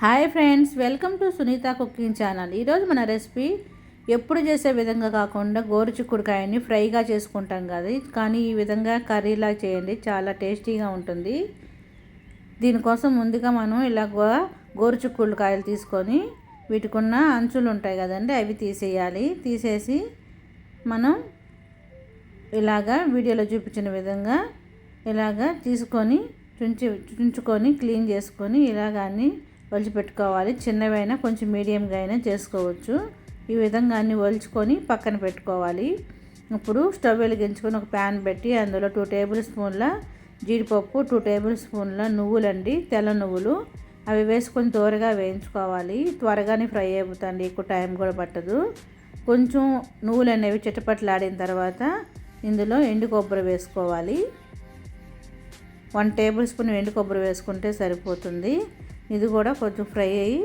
Hi friends welcome to Sunitha cooking channel. ఈరోజు మన recipe ఎప్పుడు చేసే విధంగా కాకుండా గోరుచిక్కుడుకాయని ఫ్రైగా చేసుకుంటాం కదా. కానీ ఈ విధంగా కర్రీలా చేయండి చాలా టేస్టీగా ఉంటుంది. దీనికోసం ముందుగా మనం ఇలా గోరుచిక్కుడుకాయలు తీసుకొని వీటికున్న అంచులు ఉంటాయి కదండి అవి తీసేయాలి. తీసేసి మనం ఇలాగా వీడియోలో చూపించిన విధంగా ఇలాగా తీసుకొని చుంచి చుంచుకొని క్లీన్ చేసుకొని ఇలాగాన్ని పెట్టుకోవాలి చిన్నవైనా కొంచెం మీడియంగా అయినా చేసుకోవచ్చు. ఈ విధంగా అన్ని వలుచుకొని పక్కన పెట్టుకోవాలి. ఇప్పుడు స్టవ్ వెలిగించుకొని ఒక ప్యాన్ పెట్టి అందులో టూ టేబుల్ స్పూన్ల జీడిపప్పు టూ టేబుల్ స్పూన్ల నువ్వులండి తెల్ల నువ్వులు. అవి వేసుకొని త్వరగా వేయించుకోవాలి. త్వరగానే ఫ్రై అయిపోతుంది ఎక్కువ టైం కూడా పట్టదు. కొంచెం నువ్వులు అనేవి చిట్టపట్లాడిన తర్వాత ఇందులో ఎండు కొబ్బరి వేసుకోవాలి. వన్ టేబుల్ స్పూన్ ఎండు కొబ్బరి వేసుకుంటే సరిపోతుంది. ఇది కూడా కొంచెం ఫ్రై అయ్యి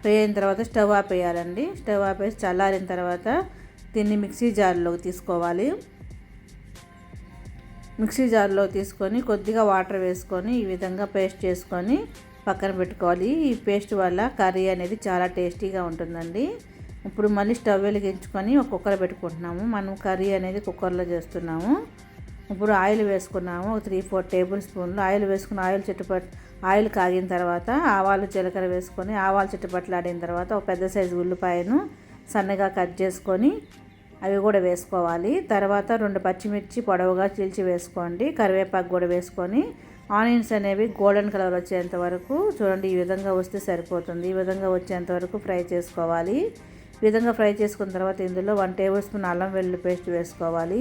ఫ్రై అయిన తర్వాత స్టవ్ ఆపేయాలండి. స్టవ్ ఆపేసి చల్లారిన తర్వాత దీన్ని మిక్సీ జార్లోకి తీసుకోవాలి. మిక్సీ జార్లో తీసుకొని కొద్దిగా వాటర్ వేసుకొని ఈ విధంగా పేస్ట్ చేసుకొని పక్కన పెట్టుకోవాలి. ఈ పేస్ట్ వల్ల కర్రీ అనేది చాలా టేస్టీగా ఉంటుందండి. ఇప్పుడు మళ్ళీ స్టవ్ వెలిగించుకొని ఒక కుక్కర్ పెట్టుకుంటున్నాము. మనం కర్రీ అనేది కుక్కర్లో చేస్తున్నాము. ఇప్పుడు ఆయిల్ వేసుకున్నాము. ఒక త్రీ ఫోర్ టేబుల్ స్పూన్లు ఆయిల్ వేసుకుని ఆయిల్ చుట్టుపట్ ఆయిల్ కాగిన తర్వాత ఆవాలు జీలకర్ర వేసుకొని ఆవాలు చుట్టుపట్లాడిన తర్వాత ఒక పెద్ద సైజు ఉల్లిపాయను సన్నగా కట్ చేసుకొని అవి కూడా వేసుకోవాలి. తర్వాత రెండు పచ్చిమిర్చి పొడవుగా చీల్చి వేసుకోండి. కరివేపాకు కూడా వేసుకొని ఆనియన్స్ అనేవి గోల్డెన్ కలర్ వచ్చేంత వరకు చూడండి ఈ విధంగా వస్తే సరిపోతుంది. ఈ విధంగా వచ్చేంత వరకు ఫ్రై చేసుకోవాలి. విధంగా ఫ్రై చేసుకున్న తర్వాత ఇందులో వన్ టేబుల్ స్పూన్ అల్లం వెల్లుల్లి పేస్ట్ వేసుకోవాలి.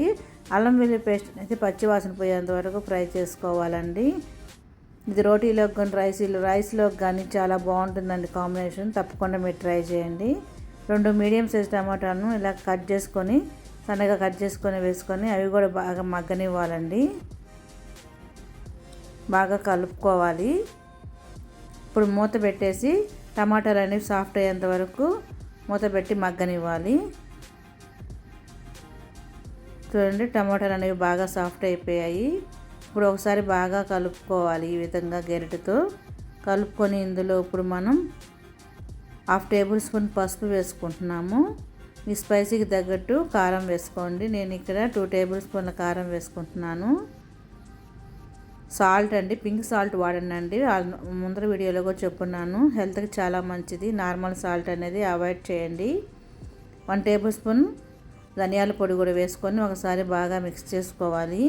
అల్లం వెల్లుల్లి పేస్ట్ అయితే పచ్చివాసన పోయేంత వరకు ఫ్రై చేసుకోవాలండి. ఇది రోటీలోకి కానీ రైస్ రైస్లోకి కానీ చాలా బాగుంటుందండి కాంబినేషన్. తప్పకుండా మీరు ట్రై చేయండి. రెండు మీడియం సైజ్ టమాటాలను ఇలా కట్ చేసుకొని సన్నగా కట్ చేసుకొని వేసుకొని అవి కూడా బాగా మగ్గనివ్వాలండి. బాగా కలుపుకోవాలి. ఇప్పుడు మూత పెట్టేసి టమాటాలు అనేవి సాఫ్ట్ అయ్యేంత వరకు మూత పెట్టి మగ్గనివ్వాలి. చూడండి టమాటాలు అనేవి బాగా సాఫ్ట్ అయిపోయాయి. ఇప్పుడు ఒకసారి బాగా కలుపుకోవాలి ఈ విధంగా గెరటితో. కలుపుకొని ఇందులో ఇప్పుడు మనం హాఫ్ టేబుల్ స్పూన్ పసుపు వేసుకుంటున్నాము. మీ స్పైసీకి తగ్గట్టు కారం వేసుకోండి. నేను ఇక్కడ టూ టేబుల్ స్పూన్ల కారం వేసుకుంటున్నాను. సాల్ట్ అండి పింక్ సాల్ట్ వాడండి ముందర వీడియోలో కూడా చెప్పున్నాను. హెల్త్కి చాలా మంచిది. నార్మల్ సాల్ట్ అనేది అవాయిడ్ చేయండి. వన్ టేబుల్ స్పూన్ ధనియాల పొడి కూడా వేసుకొని ఒకసారి బాగా మిక్స్ చేసుకోవాలి.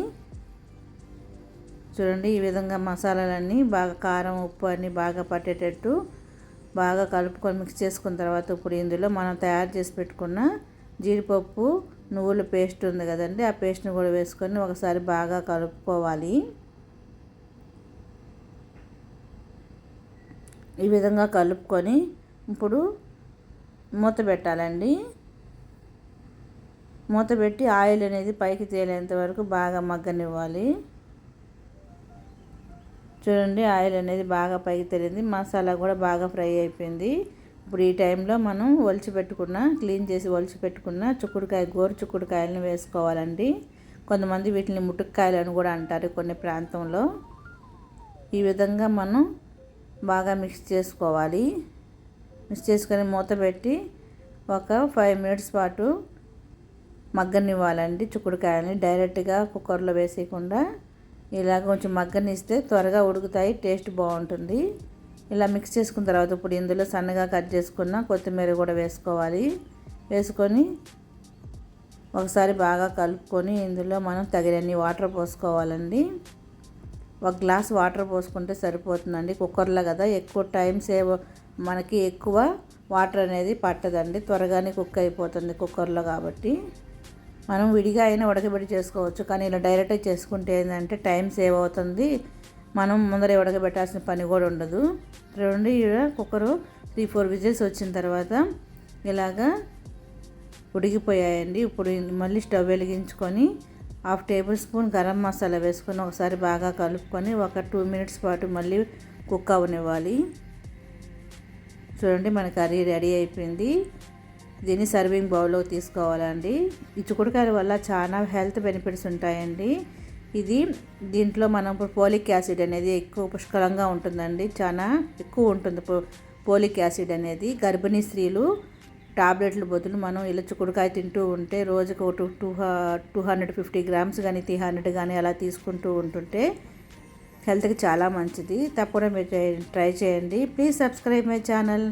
చూడండి ఈ విధంగా మసాలాలన్నీ బాగా కారం ఉప్పు అన్నీ బాగా పట్టేటట్టు బాగా కలుపుకొని మిక్స్ చేసుకున్న తర్వాత ఇప్పుడు ఇందులో మనం తయారు చేసి పెట్టుకున్న జీడిపప్పు నువ్వుల పేస్ట్ ఉంది కదండి ఆ పేస్ట్ని కూడా వేసుకొని ఒకసారి బాగా కలుపుకోవాలి. ఈ విధంగా కలుపుకొని ఇప్పుడు మూత పెట్టాలండి. మూత పెట్టి ఆయిల్ అనేది పైకి తేలేంత వరకు బాగా మగ్గనివ్వాలి. చూడండి ఆయిల్ అనేది బాగా పైకి తేలింది. మసాలా కూడా బాగా ఫ్రై అయిపోయింది. ఇప్పుడు ఈ టైంలో మనం ఒలిచి పెట్టుకున్న క్లీన్ చేసి ఒలిచి పెట్టుకున్న చుక్కుడుకాయ గోరు చుక్కుడుకాయలను వేసుకోవాలండి. కొంతమంది వీటిని ముట్టుకాయలు అని కూడా అంటారు కొన్ని ప్రాంతంలో. ఈ విధంగా మనం బాగా మిక్స్ చేసుకోవాలి. మిక్స్ చేసుకొని మూత పెట్టి ఒక ఫైవ్ మినిట్స్ పాటు మగ్గనివ్వాలండి చుక్కుడుకాయలని. డైరెక్ట్గా కుక్కర్లో వేసేయకుండా ఇలా కొంచెం మగ్గనిస్తే త్వరగా ఉడుకుతాయి టేస్ట్ బాగుంటుంది. ఇలా మిక్స్ చేసుకున్న తర్వాత ఇప్పుడు ఇందులో సన్నగా కట్ చేసుకున్న కొత్తిమీర కూడా వేసుకోవాలి. వేసుకొని ఒకసారి బాగా కలుపుకొని ఇందులో మనం తగినన్ని వాటర్ పోసుకోవాలండి. ఒక గ్లాస్ వాటర్ పోసుకుంటే సరిపోతుందండి. కుక్కర్లో కదా ఎక్కువ టైం సేవ్ మనకి ఎక్కువ వాటర్ అనేది పట్టదండి. త్వరగానే కుక్ అయిపోతుంది కుక్కర్లో కాబట్టి. మనం విడిగా అయినా ఉడకబెట్టి చేసుకోవచ్చు. కానీ ఇలా డైరెక్ట్గా చేసుకుంటే ఏంటంటే టైం సేవ్ అవుతుంది. మనం ముందర ఉడకబెట్టాల్సిన పని కూడా ఉండదు. రెండు కుక్కరు త్రీ ఫోర్ విజిల్స్ వచ్చిన తర్వాత ఇలాగా ఉడికిపోయాయండి. ఇప్పుడు మళ్ళీ స్టవ్ వెలిగించుకొని half table spoon garam masala వేసుకొని ఒకసారి బాగా కలుపుకొని ఒక టూ మినిట్స్ పాటు మళ్ళీ కుక్ అవనివ్వాలి. చూడండి మన కర్రీ రెడీ అయిపోయింది. దీన్ని సర్వింగ్ బౌల్లో తీసుకోవాలండి. ఈ చుక్కుడుకాయల వల్ల చాలా హెల్త్ బెనిఫిట్స్ ఉంటాయండి. ఇది దీంట్లో మనం ఇప్పుడు పోలిక్ యాసిడ్ అనేది ఎక్కువ పుష్కలంగా ఉంటుందండి. చాలా ఎక్కువ ఉంటుంది పో పోలిక్ యాసిడ్ అనేది. గర్భిణీ స్త్రీలు టాబ్లెట్లు బదులు మనం ఇలా చుక్కుడుకాయ తింటూ ఉంటే రోజుకు two two two hundred fifty grams కానీ త్రీ హండ్రెడ్ కానీ అలా తీసుకుంటూ ఉంటుంటే హెల్త్కి చాలా మంచిది. తప్పకుండా మీరు ట్రై చేయండి. Please subscribe my channel.